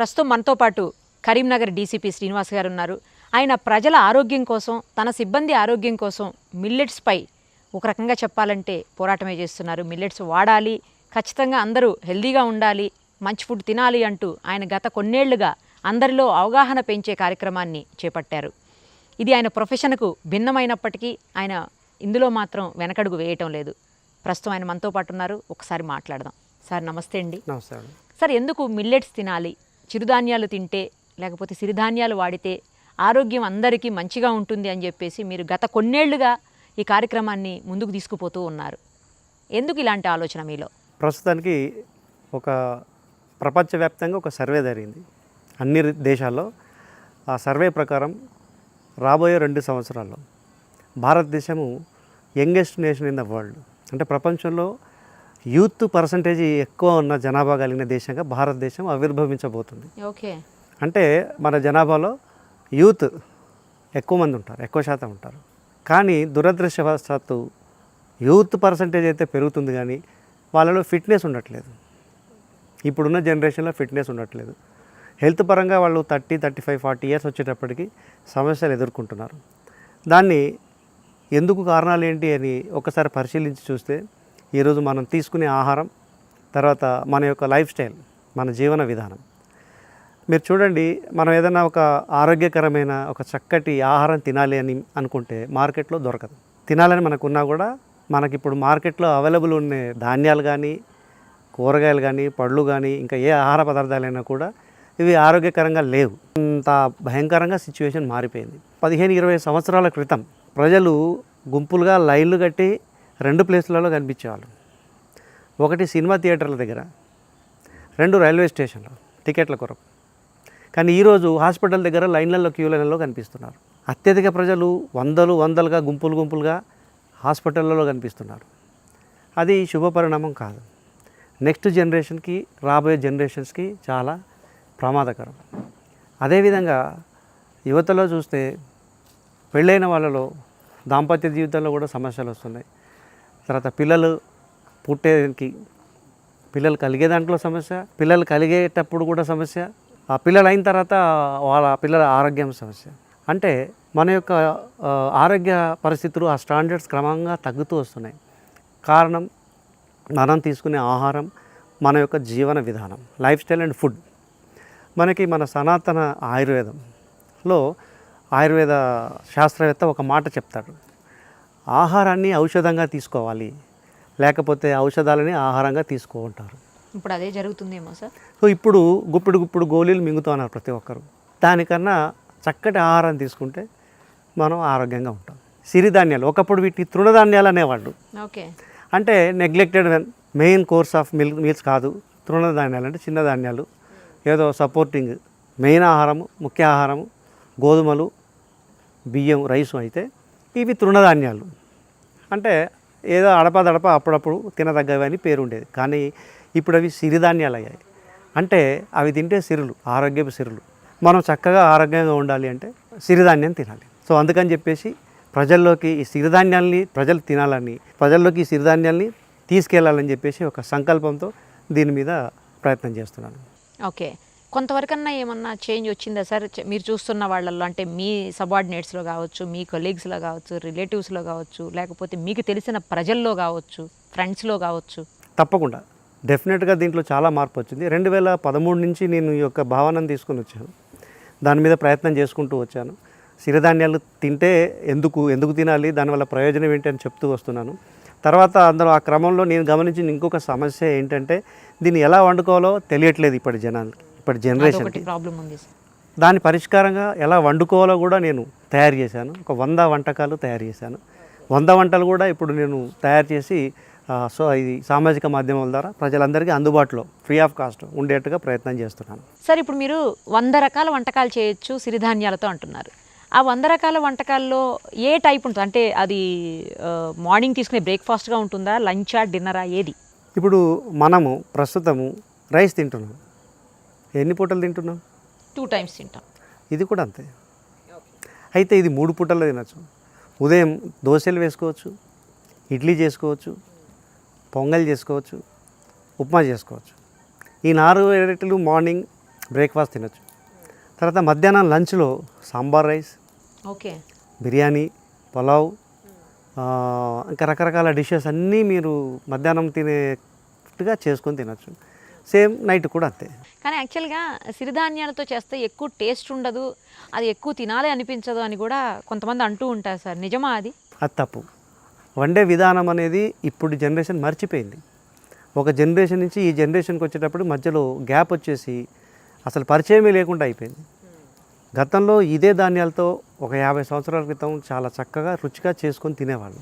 ప్రస్తుతం మనతో పాటు కరీంనగర్ డీసీపీ శ్రీనివాస్ గారు ఉన్నారు ఆయన ప్రజల ఆరోగ్యం కోసం తన సిబ్బంది ఆరోగ్యం కోసం మిల్లెట్స్పై ఒక రకంగా చెప్పాలంటే పోరాటమే చేస్తున్నారు. మిల్లెట్స్ వాడాలి ఖచ్చితంగా అందరూ హెల్దీగా ఉండాలి మంచి ఫుడ్ తినాలి అంటూ ఆయన గత కొన్నేళ్ళుగా అందరిలో అవగాహన పెంచే కార్యక్రమాన్ని చేపట్టారు. ఇది ఆయన ప్రొఫెషన్కు భిన్నమైనప్పటికీ ఆయన ఇందులో మాత్రం వెనకడుగు వేయటం లేదు. ప్రస్తుతం ఆయన మనతో పాటు ఉన్నారు. ఒకసారి మాట్లాడదాం. సార్ నమస్తే అండి. నమస్తే సార్ ఎందుకు మిల్లెట్స్ తినాలి? చిరుధాన్యాలు తింటే లేకపోతే సిరిధాన్యాలు వాడితే ఆరోగ్యం అందరికీ మంచిగా ఉంటుంది అని చెప్పేసి మీరు గత కొన్నేళ్ళుగా ఈ కార్యక్రమాన్ని ముందుకు తీసుకుపోతూ ఉన్నారు. ఎందుకు ఇలాంటి ఆలోచన మీలో? ప్రస్తుతానికి ఒక ప్రపంచవ్యాప్తంగా ఒక సర్వే జరిగింది. అన్ని దేశాల్లో ఆ సర్వే ప్రకారం రాబోయే రెండు సంవత్సరాల్లో భారతదేశము youngest nation in the world. అంటే ప్రపంచంలో యూత్ పర్సంటేజ్ ఎక్కువ ఉన్న జనాభా కలిగిన దేశంగా భారతదేశం ఆవిర్భవించబోతుంది. ఓకే. అంటే మన జనాభాలో యూత్ ఎక్కువ మంది ఉంటారు ఎక్కువ శాతం ఉంటారు. కానీ దురదృష్టవశాత్తు యూత్ పర్సంటేజ్ అయితే పెరుగుతుంది కానీ వాళ్ళలో ఫిట్నెస్ ఉండట్లేదు. ఇప్పుడున్న జనరేషన్లో ఫిట్నెస్ ఉండట్లేదు. హెల్త్ పరంగా వాళ్ళు thirty thirty five forty years వచ్చేటప్పటికి సమస్యలు ఎదుర్కొంటున్నారు. దాన్ని ఎందుకు కారణాలు ఏంటి అని ఒకసారి పరిశీలించి చూస్తే ఈరోజు మనం తీసుకునే ఆహారం తర్వాత మన యొక్క లైఫ్ స్టైల్ మన జీవన విధానం. మీరు చూడండి మనం ఏదైనా ఒక ఆరోగ్యకరమైన ఒక చక్కటి ఆహారం తినాలి అని అనుకుంటే మార్కెట్లో దొరకదు. తినాలని మనకున్నా కూడా మనకి ఇప్పుడు మార్కెట్లో అవైలబుల్ ఉన్న ధాన్యాలు కానీ కూరగాయలు కానీ పళ్ళు కానీ ఇంకా ఏ ఆహార పదార్థాలైనా కూడా ఇవి ఆరోగ్యకరంగా లేవు. అంత భయంకరంగా సిచ్యువేషన్ మారిపోయింది. పదిహేను ఇరవై సంవత్సరాల క్రితం ప్రజలు గుంపులుగా లైన్లు కట్టి రెండు ప్లేస్లలో కనిపించేవాళ్ళు. ఒకటి సినిమా థియేటర్ల దగ్గర రెండు రైల్వే స్టేషన్లో టికెట్ల కొరకు. కానీ ఈరోజు హాస్పిటల్ దగ్గర లైన్లలో క్యూ లైన్లలో కనిపిస్తున్నారు. అత్యధిక ప్రజలు వందలు వందలుగా గుంపులు గుంపులుగా హాస్పిటళ్ళలో కనిపిస్తున్నారు. అది శుభపరిణామం కాదు. నెక్స్ట్ జనరేషన్కి రాబోయే జనరేషన్స్కి చాలా ప్రమాదకరం. అదేవిధంగా యువతలో చూస్తే పెళ్ళైన వాళ్ళలో దాంపత్య జీవితంలో కూడా సమస్యలు వస్తున్నాయి. తర్వాత పిల్లలు పుట్టేకి పిల్లలు కలిగే దాంట్లో సమస్య పిల్లలు కలిగేటప్పుడు కూడా సమస్య ఆ పిల్లలు అయిన తర్వాత వాళ్ళ పిల్లల ఆరోగ్యం సమస్య. అంటే మన యొక్క ఆరోగ్య పరిస్థితులు ఆ స్టాండర్డ్స్ క్రమంగా తగ్గుతూ వస్తున్నాయి. కారణం మనం తీసుకునే ఆహారం మన యొక్క జీవన విధానం లైఫ్ స్టైల్ అండ్ ఫుడ్. మనకి మన సనాతన ఆయుర్వేదంలో ఆయుర్వేద శాస్త్రవేత్త ఒక మాట చెప్తాడు. ఆహారాన్ని ఔషధంగా తీసుకోవాలి. లేకపోతే ఔషధాలని ఆహారంగా తీసుకుంటారు ఇప్పుడు అదే జరుగుతుందేమో సార్? సో ఇప్పుడు గుప్పిడు గుప్పిడు గోళీలు మింగుతున్నారు ప్రతి ఒక్కరు. దానికన్నా చక్కటి ఆహారం తీసుకుంటే మనం ఆరోగ్యంగా ఉంటాం. సిరిధాన్యాలు ఒకప్పుడు వీటిని తృణధాన్యాలు అనేవాళ్ళు. ఓకే. అంటే నెగ్లెక్టెడ్ మెయిన్ కోర్స్ ఆఫ్ మిల్ మీల్స్ కాదు. తృణధాన్యాలు అంటే చిన్న ధాన్యాలు. ఏదో సపోర్టింగ్ మెయిన్ ఆహారము ముఖ్య ఆహారము గోధుమలు బియ్యం రైసు అయితే ఇవి తృణధాన్యాలు. అంటే ఏదో అడపదడప అప్పుడప్పుడు తినదగ్గవి అని పేరు ఉండేది కానీ ఇప్పుడు అవి సిరిధాన్యాలు అయ్యాయి అంటే అవి తింటే సిరులు ఆరోగ్యపు సిరులు. మనం చక్కగా ఆరోగ్యంగా ఉండాలి అంటే సిరిధాన్యం తినాలి. సో అందుకని చెప్పేసి ప్రజల్లోకి ఈ సిరిధాన్యాల్ని ప్రజలు తినాలని ప్రజల్లోకి ఈ సిరిధాన్యాల్ని తీసుకెళ్ళాలని చెప్పేసి ఒక సంకల్పంతో దీని మీద ప్రయత్నం చేస్తున్నాను. ఓకే. కొంతవరకన్నా ఏమన్నా చేంజ్ వచ్చిందా సార్? మీరు చూస్తున్న వాళ్ళల్లో అంటే మీ సబార్డినేట్స్లో కావచ్చు మీ కొలీగ్స్లో కావచ్చు రిలేటివ్స్లో కావచ్చు లేకపోతే మీకు తెలిసిన ప్రజల్లో కావచ్చు ఫ్రెండ్స్లో కావచ్చు? తప్పకుండా. డెఫినెట్గా దీంట్లో చాలా మార్పు వచ్చింది. రెండు వేల పదమూడు నుంచి నేను ఈ యొక్క భావనను తీసుకొని వచ్చాను. దాని మీద ప్రయత్నం చేసుకుంటూ వచ్చాను. సిరిధాన్యాలు తింటే ఎందుకు ఎందుకు తినాలి దానివల్ల ప్రయోజనం ఏంటి అని చెప్తూ వస్తున్నాను. తర్వాత అందులో ఆ క్రమంలో నేను గమనించిన ఇంకొక సమస్య ఏంటంటే దీన్ని ఎలా వండుకోవాలో తెలియట్లేదు ఇప్పటి జనాలకి. ఇప్పటి ఒకటి జనరేషన్కి ప్రాబ్లం ఉంది దాని పరిష్కారంగా ఎలా వండుకోవాలో కూడా నేను తయారు చేశాను. ఒక వంద వంటకాలు తయారు చేశాను. వంద వంటలు కూడా ఇప్పుడు నేను తయారు చేసి సో ఇది సామాజిక మాధ్యమాల ద్వారా ప్రజలందరికీ అందుబాటులో ఫ్రీ ఆఫ్ కాస్ట్ ఉండేట్టుగా ప్రయత్నం చేస్తున్నాను. సార్ ఇప్పుడు మీరు వంద రకాల వంటకాలు చేయొచ్చు సిరిధాన్యాలతో అంటున్నారు. ఆ వంద రకాల వంటకాల్లో ఏ టైప్ ఉంటుంది? అంటే అది మార్నింగ్ తీసుకునే బ్రేక్ఫాస్ట్గా ఉంటుందా? లంచా డిన్నరా ఏది? ఇప్పుడు మనము ప్రస్తుతము రైస్ తింటున్నాం. ఎన్ని పూటలు తింటున్నాం? టూ టైమ్స్ తింటాం. ఇది కూడా అంతే. అయితే ఇది మూడు పూటల్లో తినచ్చు. ఉదయం దోశలు వేసుకోవచ్చు ఇడ్లీ చేసుకోవచ్చు పొంగల్ చేసుకోవచ్చు ఉప్మా చేసుకోవచ్చు. ఈ నాలుగు వెరైటీలు మార్నింగ్ బ్రేక్ఫాస్ట్ తినొచ్చు. తర్వాత మధ్యాహ్నం లంచ్లో సాంబార్ రైస్ ఓకే. బిర్యానీ పులావ్ ఇంకా రకరకాల డిషెస్ అన్నీ మీరు మధ్యాహ్నం తినేట్టుగా చేసుకొని తినొచ్చు. సేమ్ నైట్ కూడా అంతే. కానీ యాక్చువల్గా సిరిధాన్యాలతో చేస్తే ఎక్కువ టేస్ట్ ఉండదు అది ఎక్కువ తినాలి అనిపించదు అని కూడా కొంతమంది అంటూ ఉంటారు సార్. నిజమా అది? అది తప్పు. వండే విధానం అనేది ఇప్పుడు జనరేషన్ మర్చిపోయింది. ఒక జనరేషన్ నుంచి ఈ జనరేషన్కి వచ్చేటప్పుడు మధ్యలో గ్యాప్ వచ్చేసి అసలు పరిచయమే లేకుండా అయిపోయింది. గతంలో ఇదే ధాన్యాలతో ఒక యాభై సంవత్సరాల క్రితం చాలా చక్కగా రుచిగా చేసుకొని తినేవాళ్ళు.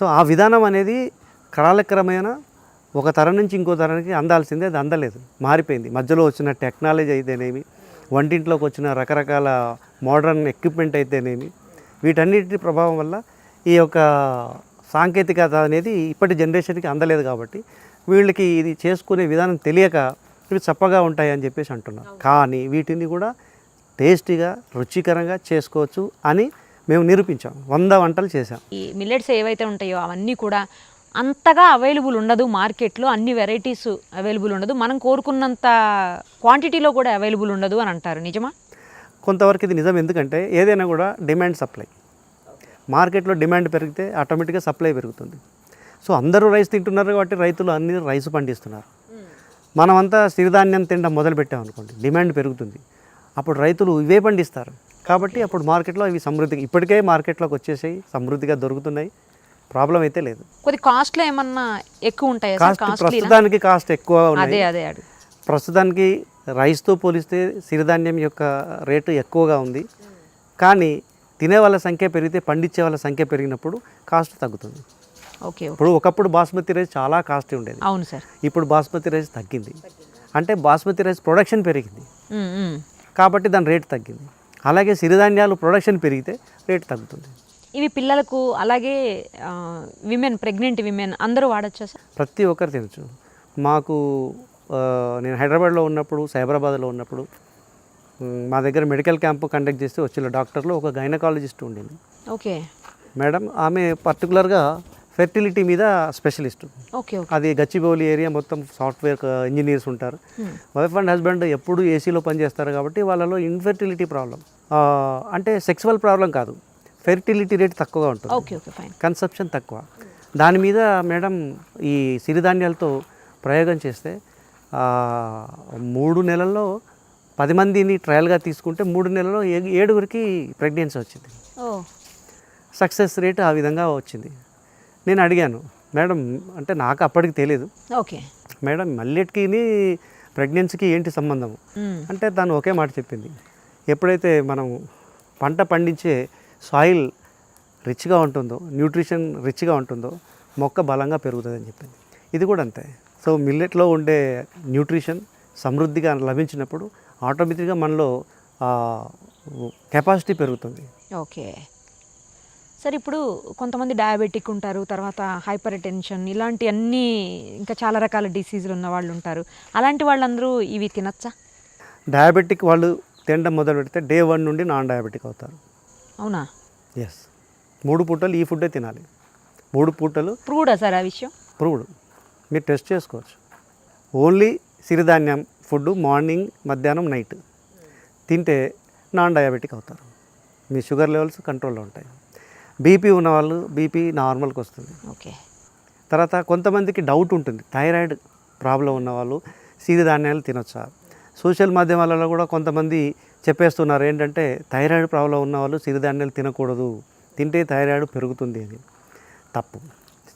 సో ఆ విధానం అనేది కాలక్రమేణ ఒక తరం నుంచి ఇంకో తరానికి అందాల్సిందే అది అందలేదు. మారిపోయింది. మధ్యలో వచ్చిన టెక్నాలజీ అయితేనేమి వంటింట్లోకి వచ్చిన రకరకాల మోడర్న్ ఎక్విప్మెంట్ అయితేనేమి వీటన్నిటి ప్రభావం వల్ల ఈ యొక్క సాంకేతికత అనేది ఇప్పటి జనరేషన్కి అందలేదు కాబట్టి వీళ్ళకి ఇది చేసుకునే విధానం తెలియక ఇవి చప్పగా ఉంటాయి అని చెప్పేసి అంటున్నారు కానీ వీటిని కూడా టేస్టీగా రుచికరంగా చేసుకోవచ్చు అని మేము నిరూపించాం. వంద వంటలు చేశాం. ఈ మిల్లెట్స్ ఏవైతే ఉంటాయో అవన్నీ కూడా అంతగా అవైలబుల్ ఉండదు మార్కెట్లో అన్ని వెరైటీస్ అవైలబుల్ ఉండదు. మనం కోరుకున్నంత క్వాంటిటీలో కూడా అవైలబుల్ ఉండదు అని అంటారు. నిజమా? కొంతవరకు ఇది నిజం. ఎందుకంటే ఏదైనా కూడా డిమాండ్ సప్లై మార్కెట్లో డిమాండ్ పెరిగితే ఆటోమేటిక్గా సప్లై పెరుగుతుంది. సో అందరూ రైస్ తింటున్నారు కాబట్టి రైతులు అన్ని రైస్ పండిస్తున్నారు. మనమంతా సిరిధాన్యం తినడం మొదలు పెట్టామనుకోండి డిమాండ్ పెరుగుతుంది. అప్పుడు రైతులు ఇవే పండిస్తారు. కాబట్టి అప్పుడు మార్కెట్లో ఇవి సమృద్ధిగా ఇప్పటికే మార్కెట్లోకి వచ్చేసాయి సమృద్ధిగా దొరుకుతున్నాయి. ప్రాబ్లం అయితే లేదు. కొద్ది కాస్ట్లో ఏమన్నా ఎక్కువ ఉంటాయా కాస్ట్ ప్రస్తుతానికి కాస్ట్ ఎక్కువ అదే అదే ప్రస్తుతానికి రైస్తో పోలిస్తే సిరిధాన్యం యొక్క రేటు ఎక్కువగా ఉంది. కానీ తినే వాళ్ళ సంఖ్య పెరిగితే పండించే వాళ్ళ సంఖ్య పెరిగినప్పుడు కాస్ట్ తగ్గుతుంది. ఓకే ఇప్పుడు ఒకప్పుడు బాస్మతి రైస్ చాలా కాస్ట్ ఉండేది. అవును సార్. ఇప్పుడు బాస్మతి రైస్ తగ్గింది. అంటే బాస్మతి రైస్ ప్రొడక్షన్ పెరిగింది. కాబట్టి దాని రేటు తగ్గింది. అలాగే సిరిధాన్యాలు ప్రొడక్షన్ పెరిగితే రేటు తగ్గుతుంది. ఇవి పిల్లలకు అలాగే విమెన్ ప్రెగ్నెంట్ విమెన్ అందరూ వాడచ్చా సార్? ప్రతి ఒక్కరు తినచ్చు. మాకు నేను హైదరాబాద్లో ఉన్నప్పుడు సైబరాబాద్లో ఉన్నప్పుడు మ్, దగ్గర మెడికల్ క్యాంపు కండక్ట్ చేస్తే వచ్చిన డాక్టర్లో ఒక గైనకాలజిస్ట్ ఉండింది. ఓకే. మేడం ఆమె పర్టికులర్గా ఫెర్టిలిటీ మీద స్పెషలిస్ట్. అది గచ్చిబౌలి ఏరియా మొత్తం సాఫ్ట్వేర్ ఇంజనీర్స్ ఉంటారు. వైఫ్ అండ్ హస్బెండ్ ఎప్పుడు ఏసీలో పనిచేస్తారు కాబట్టి వాళ్ళలో ఇన్ఫెర్టిలిటీ ప్రాబ్లం అంటే సెక్సువల్ ప్రాబ్లం కాదు. ఫెర్టిలిటీ రేట్ తక్కువగా ఉంటుంది. Okay okay fine. కన్సెప్షన్ తక్కువ. దాని మీద మేడం ఈ సిరిధాన్యాలతో ప్రయోగం చేస్తే మూడు నెలల్లో పది మందిని ట్రయల్గా తీసుకుంటే మూడు నెలల్లో ఏ- ఏడుగురికి ప్రెగ్నెన్సీ వచ్చింది. సక్సెస్ రేట్ ఆ విధంగా వచ్చింది. నేను అడిగాను మేడం అంటే నాకు అప్పటికి తెలియదు ఓకే. మేడం మల్లెట్కి ప్రెగ్నెన్సీకి ఏంటి సంబంధం? అంటే తను ఒకే మాట చెప్పింది ఎప్పుడైతే మనం పంట పండించే సాయిల్ రిచ్గా ఉంటుందో న్యూట్రిషన్ రిచ్గా ఉంటుందో మొక్క బలంగా పెరుగుతుందని చెప్పింది. ఇది కూడా అంతే. సో మిల్లెట్లో ఉండే న్యూట్రిషన్ సమృద్ధిగా లభించినప్పుడు ఆటోమేటిక్గా మనలో కెపాసిటీ పెరుగుతుంది. ఓకే. సార్ ఇప్పుడు కొంతమంది డయాబెటిక్ ఉంటారు తర్వాత హైపర్ టెన్షన్ ఇలాంటి అన్ని ఇంకా చాలా రకాల డిసీజులు ఉన్న వాళ్ళు ఉంటారు. అలాంటి వాళ్ళందరూ ఇవి తినచ్చా? డయాబెటిక్ వాళ్ళు తినడం మొదలు పెడితే డే వన్ నుండి నాన్ డయాబెటిక్ అవుతారు. అవునా? ఎస్ మూడు పూటలు ఈ ఫుడ్డే తినాలి. మూడు పూటలు ప్రూడా సార్ ఆ విషయం? ప్రూవ్డ్ మీరు టెస్ట్ చేసుకోవచ్చు. ఓన్లీ సిరిధాన్యం ఫుడ్ మార్నింగ్ మధ్యాహ్నం నైట్. తింటే నాన్ డయాబెటిక్ అవుతారు. మీ షుగర్ లెవెల్స్ కంట్రోల్లో ఉంటాయి. బీపీ ఉన్నవాళ్ళు బీపీ నార్మల్కి వస్తుంది. ఓకే. తర్వాత కొంతమందికి డౌట్ ఉంటుంది. థైరాయిడ్ ప్రాబ్లం ఉన్నవాళ్ళు సిరిధాన్యాలు తినొచ్చా? సోషల్ మాధ్యమాలలో కూడా కొంతమంది చెప్పేస్తున్నారు. ఏంటంటే థైరాయిడ్ ప్రాబ్లం ఉన్నవాళ్ళు సిరిధాన్యాలు తినకూడదు. తింటే థైరాయిడ్ పెరుగుతుంది అని తప్పు.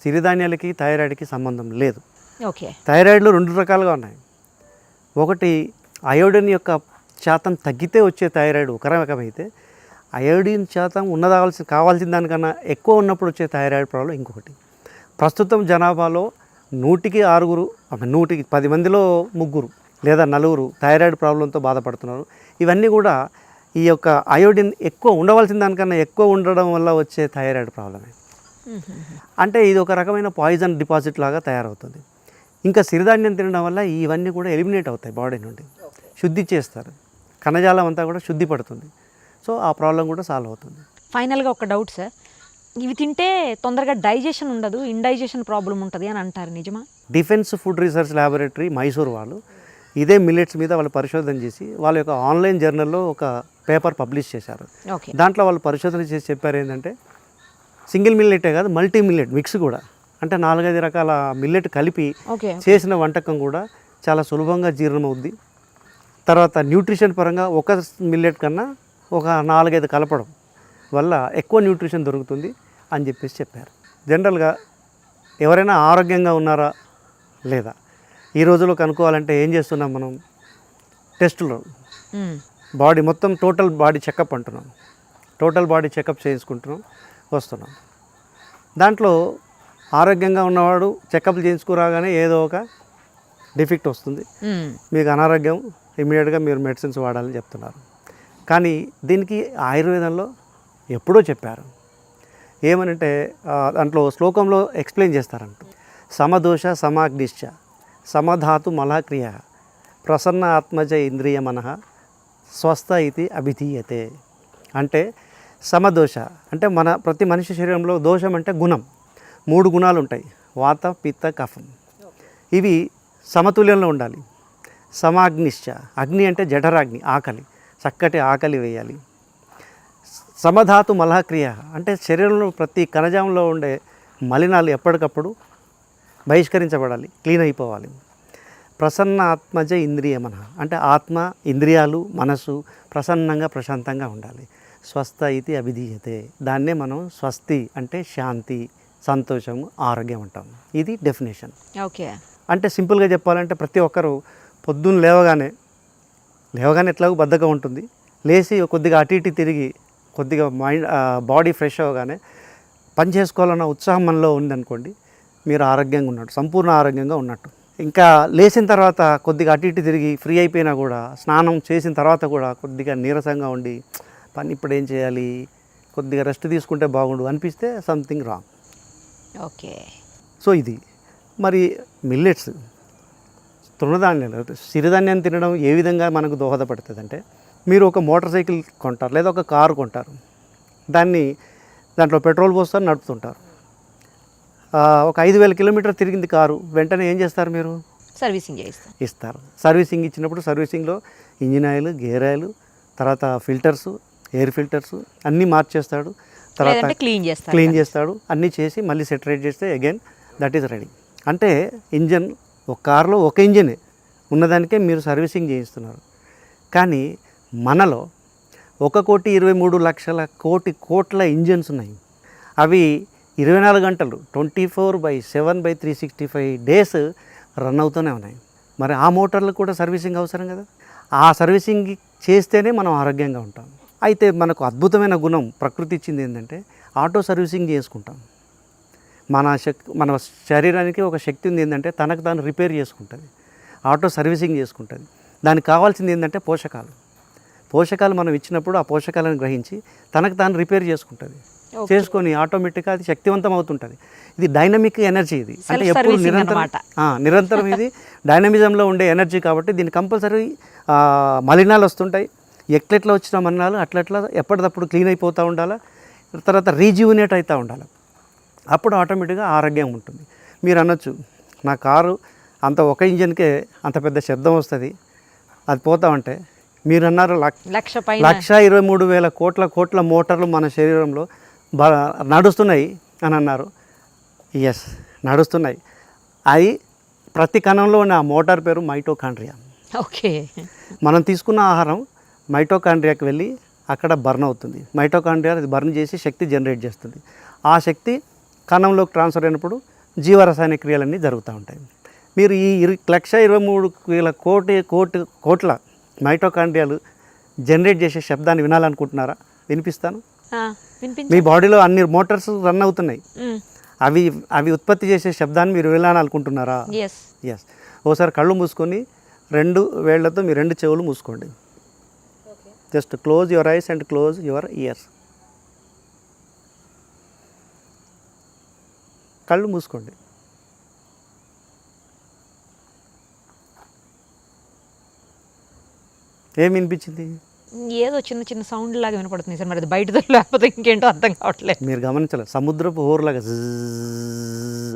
సిరిధాన్యాలకి థైరాయిడ్కి సంబంధం లేదు. ఓకే. థైరాయిడ్లో రెండు రకాలుగా ఉన్నాయి. ఒకటి అయోడిన్ యొక్క శాతం తగ్గితే వచ్చే థైరాయిడ్ ఒక రకమైతే అయోడిన్ శాతం ఉన్నదాల్సి కావాల్సిన దానికన్నా ఎక్కువ ఉన్నప్పుడు వచ్చే థైరాయిడ్ ప్రాబ్లం ఇంకొకటి. ప్రస్తుతం జనాభాలో నూటికి ఆరుగురు నూటికి పది మందిలో ముగ్గురు లేదా నలుగురు థైరాయిడ్ ప్రాబ్లంతో బాధపడుతున్నారు. ఇవన్నీ కూడా ఈ యొక్క అయోడిన్ ఎక్కువ ఉండవలసిన దానికన్నా ఎక్కువ ఉండడం వల్ల వచ్చే థైరాయిడ్ ప్రాబ్లమే. అంటే ఇది ఒక రకమైన పాయిజన్ డిపాజిట్ లాగా తయారవుతుంది. ఇంకా సిరిధాన్యం తినడం వల్ల ఇవన్నీ కూడా ఎలిమినేట్ అవుతాయి బాడీ నుండి. శుద్ధి చేస్తారు. కణజాలం అంతా కూడా శుద్ధి పడుతుంది. సో ఆ ప్రాబ్లం కూడా సాల్వ్ అవుతుంది. ఫైనల్గా ఒక డౌట్ సార్. ఇవి తింటే తొందరగా డైజెషన్ ఉండదు ఇండైజెషన్ ప్రాబ్లం ఉంటుంది అని అంటారు నిజమా? Defence food research laboratory Mysore వాళ్ళు. ఇదే మిల్లెట్స్ మీద వాళ్ళు పరిశోధన చేసి వాళ్ళ యొక్క ఆన్లైన్ జర్నల్లో ఒక పేపర్ పబ్లిష్ చేశారు. దాంట్లో వాళ్ళు పరిశోధన చేసి చెప్పారు ఏంటంటే సింగిల్ మిల్లెటే కాదు మల్టీ మిల్లెట్ మిక్స్ కూడా. అంటే నాలుగైదు రకాల మిల్లెట్ కలిపి చేసిన వంటకం కూడా చాలా సులభంగా జీర్ణమవుద్ది. తర్వాత న్యూట్రిషన్ పరంగా ఒక మిల్లెట్ కన్నా ఒక నాలుగైదు కలపడం వల్ల ఎక్కువ న్యూట్రిషన్ దొరుకుతుంది అని చెప్పేసి చెప్పారు. జనరల్గా ఎవరైనా ఆరోగ్యంగా ఉన్నారా? లేదా? ఈ రోజుల్లో కనుక్కోవాలంటే ఏం చేస్తున్నాం మనం? టెస్టులు. బాడీ మొత్తం టోటల్ బాడీ చెకప్ అంటున్నాం. టోటల్ బాడీ చెకప్ చేసుకుంటున్నాం వస్తున్నాం. దాంట్లో ఆరోగ్యంగా ఉన్నవాడు చెకప్ చేయించుకురాగానే ఏదో ఒక డిఫెక్ట్ వస్తుంది. మీకు అనారోగ్యం ఇమీడియట్గా మీరు మెడిసిన్స్ వాడాలని చెప్తున్నారు. కానీ దీనికి ఆయుర్వేదంలో ఎప్పుడో చెప్పారు. ఏమనంటే దాంట్లో శ్లోకంలో ఎక్స్ప్లెయిన్ చేస్తారంట. సమదోష సమాగ్నిశ్చ. సమధాతు మలాక్రియ. ప్రసన్న ఆత్మజ ఇంద్రియ మనః స్వస్థ ఇది అభిధీయతే. అంటే సమదోష. అంటే మన ప్రతి మనిషి శరీరంలో దోషం అంటే గుణం. మూడు గుణాలు ఉంటాయి. వాత పిత్త కఫం. ఇవి సమతుల్యంలో ఉండాలి. సమాగ్నిశ్చ. అగ్ని అంటే జఠరాగ్ని ఆకలి. చక్కటి ఆకలి వేయాలి. సమధాతు మలక్రియ. అంటే శరీరంలో ప్రతి కణజంలో ఉండే మలినాలు ఎప్పటికప్పుడు బహిష్కరించబడాలి క్లీన్ అయిపోవాలి. ప్రసన్న ఆత్మజ ఇంద్రియ మన. అంటే ఆత్మ ఇంద్రియాలు మనసు ప్రసన్నంగా ప్రశాంతంగా ఉండాలి. స్వస్థ ఇది అభిధీయతే. దాన్నే మనం స్వస్తి అంటే శాంతి సంతోషం ఆరోగ్యం అంటాం. ఇది డెఫినేషన్ ఓకే. అంటే సింపుల్గా చెప్పాలంటే ప్రతి ఒక్కరు పొద్దున్న లేవగానే లేవగానే ఎట్లాగో బద్ధకం ఉంటుంది. లేచి కొద్దిగా అటు ఇటు తిరిగి కొద్దిగా మైండ్ బాడీ ఫ్రెష్ అవ్వగానే పని చేసుకోవాలన్న ఉత్సాహం మనలో ఉందనుకోండి మీరు ఆరోగ్యంగా ఉన్నట్టు సంపూర్ణ ఆరోగ్యంగా ఉన్నట్టు. ఇంకా లేచిన తర్వాత కొద్దిగా అటు ఇటు తిరిగి ఫ్రీ అయిపోయినా కూడా స్నానం చేసిన తర్వాత కూడా కొద్దిగా నీరసంగా ఉండి పని ఇప్పుడు ఏం చేయాలి కొద్దిగా రెస్ట్ తీసుకుంటే బాగుండు అనిపిస్తే సంథింగ్ రాంగ్ ఓకే. సో ఇది. మరి మిల్లెట్స్ తృణధాన్యాలు సిరిధాన్యాన్ని తినడం ఏ విధంగా మనకు దోహదపడుతుంది అంటే మీరు ఒక మోటార్ సైకిల్ కొంటారు లేదా ఒక కారు కొంటారు. దాన్ని దాంట్లో పెట్రోల్ పోస్తారు నడుపుతుంటారు. ఒక ఐదు వేల కిలోమీటర్ తిరిగింది కారు. వెంటనే ఏం చేస్తారు మీరు? సర్వీసింగ్ చేయిస్తాం ఇస్తారు. సర్వీసింగ్ ఇచ్చినప్పుడు సర్వీసింగ్లో ఇంజిన్ ఆయిల్ గేర్ ఆయిల్ తర్వాత ఫిల్టర్స్ ఎయిర్ ఫిల్టర్స్ అన్నీ మార్చేస్తాడు. తర్వాత క్లీన్ చేస్తాం క్లీన్ చేస్తాడు. అన్నీ చేసి మళ్ళీ సెటరేట్ చేస్తే అగైన్ దట్ ఈస్ రెడీ అంటే ఇంజన్ ఒక కార్లో ఒక ఇంజనే ఉన్నదానికే మీరు సర్వీసింగ్ చేయిస్తున్నారు. కానీ మనలో ఒక కోటి ఇరవై మూడు లక్షల కోటి కోట్ల ఇంజన్స్ ఉన్నాయి. అవి ఇరవై నాలుగు గంటలు twenty four by seven by three sixty five days run అవుతూనే ఉన్నాయి. మరి ఆ మోటార్లకు కూడా సర్వీసింగ్ అవసరం కదా? ఆ సర్వీసింగ్ చేస్తేనే మనం ఆరోగ్యంగా ఉంటాం. అయితే మనకు అద్భుతమైన గుణం ప్రకృతి ఇచ్చింది ఏంటంటే ఆటో సర్వీసింగ్ చేసుకుంటాం. మన శక్ మన శరీరానికి ఒక శక్తి ఉంది ఏంటంటే తనకు తాను రిపేర్ చేసుకుంటుంది. ఆటో సర్వీసింగ్ చేసుకుంటుంది. దానికి కావాల్సింది ఏంటంటే పోషకాలు. పోషకాలు మనం ఇచ్చినప్పుడు ఆ పోషకాలను గ్రహించి తనకు తాను రిపేర్ చేసుకుంటుంది. చేసుకొని ఆటోమేటిక్గా అది శక్తివంతం అవుతుంటుంది. ఇది డైనమిక్ ఎనర్జీ ఇది. అంటే ఎప్పుడు నిరంతరం నిరంతరం ఇది డైనమిజంలో ఉండే ఎనర్జీ కాబట్టి దీన్ని కంపల్సరీ మలినాలు వస్తుంటాయి. ఎట్లెట్లా వచ్చిన మలినాలు అట్లట్లా ఎప్పటికప్పుడు క్లీన్ అయిపోతూ ఉండాలా తర్వాత రీజ్యూనేట్ అవుతూ ఉండాలి. అప్పుడు ఆటోమేటిక్గా ఆరోగ్యం ఉంటుంది. మీరు అనొచ్చు నా కారు అంత ఒక ఇంజన్కే అంత పెద్ద శబ్దం వస్తుంది. అది పోతామంటే మీరు అన్నారు లక్ లక్ష లక్ష ఇరవై మూడు వేల కోట్ల కోట్ల మోటార్లు మన శరీరంలో నడుస్తున్నాయి అని అన్నారు. ఎస్ నడుస్తున్నాయి. అవి ప్రతి కణంలో ఉన్న ఆ మోటార్ పేరు మైటోకాండ్రియా. ఓకే. మనం తీసుకున్న ఆహారం మైటోకాండ్రియాకి వెళ్ళి అక్కడ బర్న్ అవుతుంది. మైటోకాండ్రియా అది బర్న్ చేసి శక్తి జనరేట్ చేస్తుంది. ఆ శక్తి కణంలోకి ట్రాన్స్ఫర్ అయినప్పుడు జీవరసాయన క్రియలన్నీ జరుగుతూ ఉంటాయి. మీరు ఈ ఇరు లక్ష ఇరవై మూడు వేల కోటి కోటి కోట్ల మైటోకాండ్రియాలు జనరేట్ చేసే శబ్దాన్ని వినాలనుకుంటున్నారా? వినిపిస్తాను? మీ బాడీలో అన్ని మోటార్స్ రన్ అవుతున్నాయి. అవి అవి ఉత్పత్తి చేసే శబ్దాన్ని మీరు వినాలనుకుంటున్నారా ఎస్ ఎస్ ఓసారి కళ్ళు మూసుకొని రెండు వేళ్ళతో మీ రెండు చెవులు మూసుకోండి. Just close your eyes and close your ears కళ్ళు మూసుకోండి. ఏం వినిపించింది? ఏదో చిన్న చిన్న సౌండ్ లాగా వినపడుతుంది సార్ మరి అది బయటతో లేకపోతే ఇంకేంటో అర్థం కావట్లేదు. మీరు గమనించాలి సముద్రపు హోరులాగా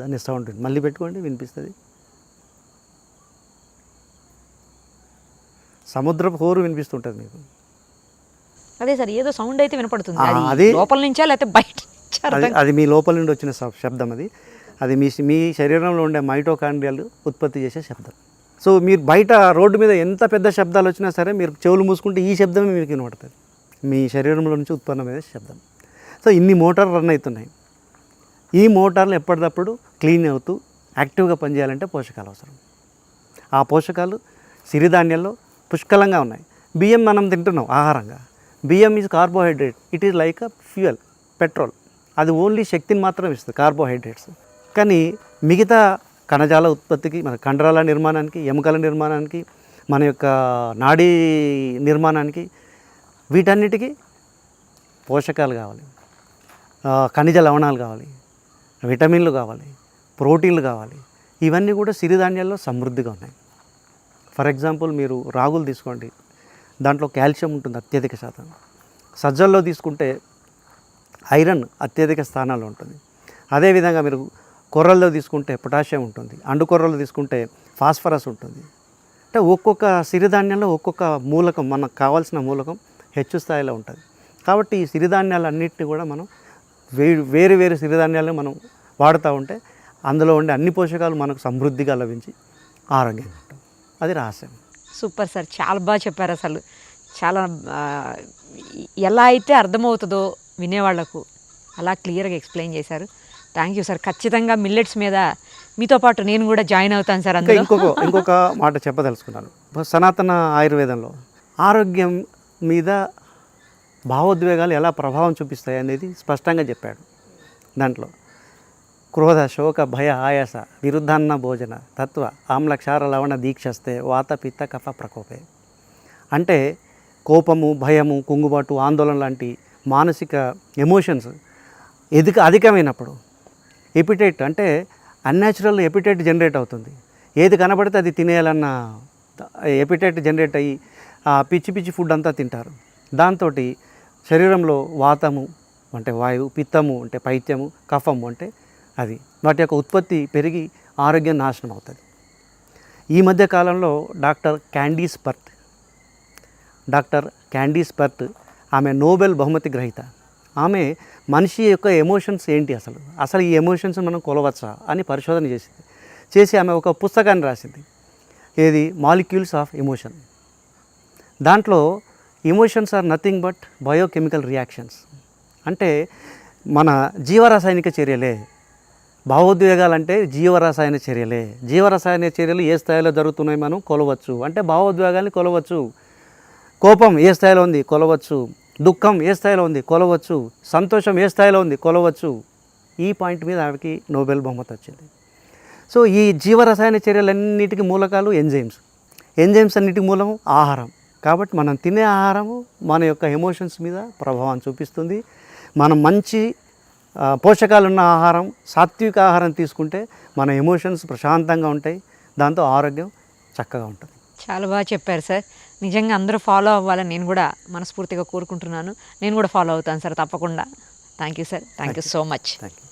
అనే సౌండ్ మళ్ళీ పెట్టుకోండి వినిపిస్తుంది. సముద్రపు హోరు వినిపిస్తుంటుంది మీకు. అదే సార్ ఏదో సౌండ్ అయితే వినపడుతుంది. అది లోపల నుంచా లేకపోతే బయట అది మీ లోపల నుండి వచ్చిన శబ్దం అది. అది మీ మీ శరీరంలో ఉండే మైటోకాండ్రియాలు ఉత్పత్తి చేసే శబ్దం. సో మీరు బయట రోడ్డు మీద ఎంత పెద్ద శబ్దాలు వచ్చినా సరే మీరు చెవులు మూసుకుంటే ఈ శబ్దమే మీకు వినపడుతుంది. మీ శరీరంలో నుంచి ఉత్పన్నమైన శబ్దం. సో ఇన్ని మోటార్లు రన్ అవుతున్నాయి. ఈ మోటార్లు ఎప్పటికప్పుడు క్లీన్ అవుతూ యాక్టివ్గా పనిచేయాలంటే పోషకాలు అవసరం. ఆ పోషకాలు సిరిధాన్యాల్లో పుష్కలంగా ఉన్నాయి. బియ్యం మనం తింటున్నాం ఆహారంగా. బియ్యం is carbohydrate it is like a fuel petrol అది ఓన్లీ శక్తిని మాత్రం ఇస్తుంది కార్బోహైడ్రేట్స్ కానీ మిగతా కణజాల ఉత్పత్తికి మన కండరాల నిర్మాణానికి ఎముకల నిర్మాణానికి మన యొక్క నాడీ నిర్మాణానికి వీటన్నిటికీ పోషకాలు కావాలి. ఖనిజ లవణాలు కావాలి. విటమిన్లు కావాలి. ప్రోటీన్లు కావాలి. ఇవన్నీ కూడా సిరిధాన్యాల్లో సమృద్ధిగా ఉన్నాయి. ఫర్ ఎగ్జాంపుల్ మీరు రాగులు తీసుకోండి. దాంట్లో కాల్షియం ఉంటుంది అత్యధిక శాతం. సజ్జల్లో తీసుకుంటే ఐరన్ అత్యధిక స్థానాల్లో ఉంటుంది. అదేవిధంగా మీరు కొర్రల్లో తీసుకుంటే పొటాషియం ఉంటుంది. అండు కొర్రల్లో తీసుకుంటే ఫాస్ఫరస్ ఉంటుంది. అంటే ఒక్కొక్క సిరిధాన్యంలో ఒక్కొక్క మూలకం మనకు కావాల్సిన మూలకం హెచ్చు స్థాయిలో ఉంటుంది. కాబట్టి ఈ సిరిధాన్యాలన్నింటినీ కూడా మనం వేరు వేరు వేరు సిరిధాన్యాలను మనం వాడుతూ ఉంటే అందులో ఉండే అన్ని పోషకాలు మనకు సమృద్ధిగా లభించి ఆరోగ్యంగా ఉంటాం. అది రహస్యం. Super sir. చాలా బాగా చెప్పారు అసలు. చాలా ఎలా అయితే అర్థమవుతుందో వినేవాళ్ళకు అలా క్లియర్గా ఎక్స్ప్లెయిన్ చేశారు. థ్యాంక్ యూ సార్ ఖచ్చితంగా మిల్లెట్స్ మీద మీతో పాటు నేను కూడా జాయిన్ అవుతాను సార్ అందులో. ఇంకొక ఇంకొక మాట చెప్పదలుచుకున్నాను. సనాతన ఆయుర్వేదంలో ఆరోగ్యం మీద భావోద్వేగాలు ఎలా ప్రభావం చూపిస్తాయి అనేది స్పష్టంగా చెప్పాడు దాంట్లో. క్రోధ శోక భయ ఆయాస విరుద్ధాన్న భోజన తత్వ ఆమ్ల క్షార లవణ దీక్షస్తే వాత పిత్త కఫ ప్రకోపే. అంటే కోపము భయము కుంగుబాటు ఆందోళన లాంటి మానసిక ఎమోషన్స్ ఎదుక అధికమైనప్పుడు ఎపిటైట్ అంటే అన్యాచురల్ ఎపిటైట్ జనరేట్ అవుతుంది. ఏది కనబడితే అది తినేయాలన్న ఎపిటైట్ జనరేట్ అయ్యి ఆ పిచ్చి పిచ్చి ఫుడ్ అంతా తింటారు. దాంతో శరీరంలో వాతము అంటే వాయువు పిత్తము అంటే పైత్యము కఫము అంటే అది. వాటి యొక్క ఉత్పత్తి పెరిగి ఆరోగ్యం నాశనం అవుతుంది. ఈ మధ్య కాలంలో doctor Candace Pert doctor Candace Pert ఆమె నోబెల్ బహుమతి గ్రహీత. ఆమె మనిషి యొక్క ఎమోషన్స్ ఏంటి అసలు? అసలు ఈ ఎమోషన్స్ మనం కొలవచ్చా అని పరిశోధన చేసింది. చేసి ఆమె ఒక పుస్తకాన్ని రాసింది. ఏది? Molecules of emotion. దాంట్లో emotions are nothing but biochemical reactions. అంటే మన జీవరాసాయనిక చర్యలే. భావోద్వేగాలంటే జీవరసాయన చర్యలే. జీవరసాయన చర్యలు ఏ స్థాయిలో జరుగుతున్నాయి మనం కొలవచ్చు. అంటే భావోద్వేగాల్ని కొలవచ్చు. కోపం ఏ స్థాయిలో ఉంది? కొలవచ్చు. దుఃఖం ఏ స్థాయిలో ఉంది? కొలవచ్చు. సంతోషం ఏ స్థాయిలో ఉంది? కొలవచ్చు. ఈ పాయింట్ మీద ఆమెకి నోబెల్ బహుమతి వచ్చింది. సో ఈ జీవరసాయన చర్యలన్నిటికీ మూలకాలు ఎంజైమ్స్. ఎంజైమ్స్ అన్నిటికి మూలము ఆహారం. కాబట్టి మనం తినే ఆహారము మన యొక్క ఎమోషన్స్ మీద ప్రభావం చూపిస్తుంది. మనం మంచి పోషకాలున్న ఆహారం సాత్విక ఆహారం తీసుకుంటే మన ఎమోషన్స్ ప్రశాంతంగా ఉంటాయి. దాంతో ఆరోగ్యం చక్కగా ఉంటుంది. చాలా బాగా చెప్పారు సార్. నిజంగా అందరూ ఫాలో అవ్వాలని నేను కూడా మనస్ఫూర్తిగా కోరుకుంటున్నాను. నేను కూడా ఫాలో అవుతాను సార్ తప్పకుండా. Thank you sir thank you so much thank you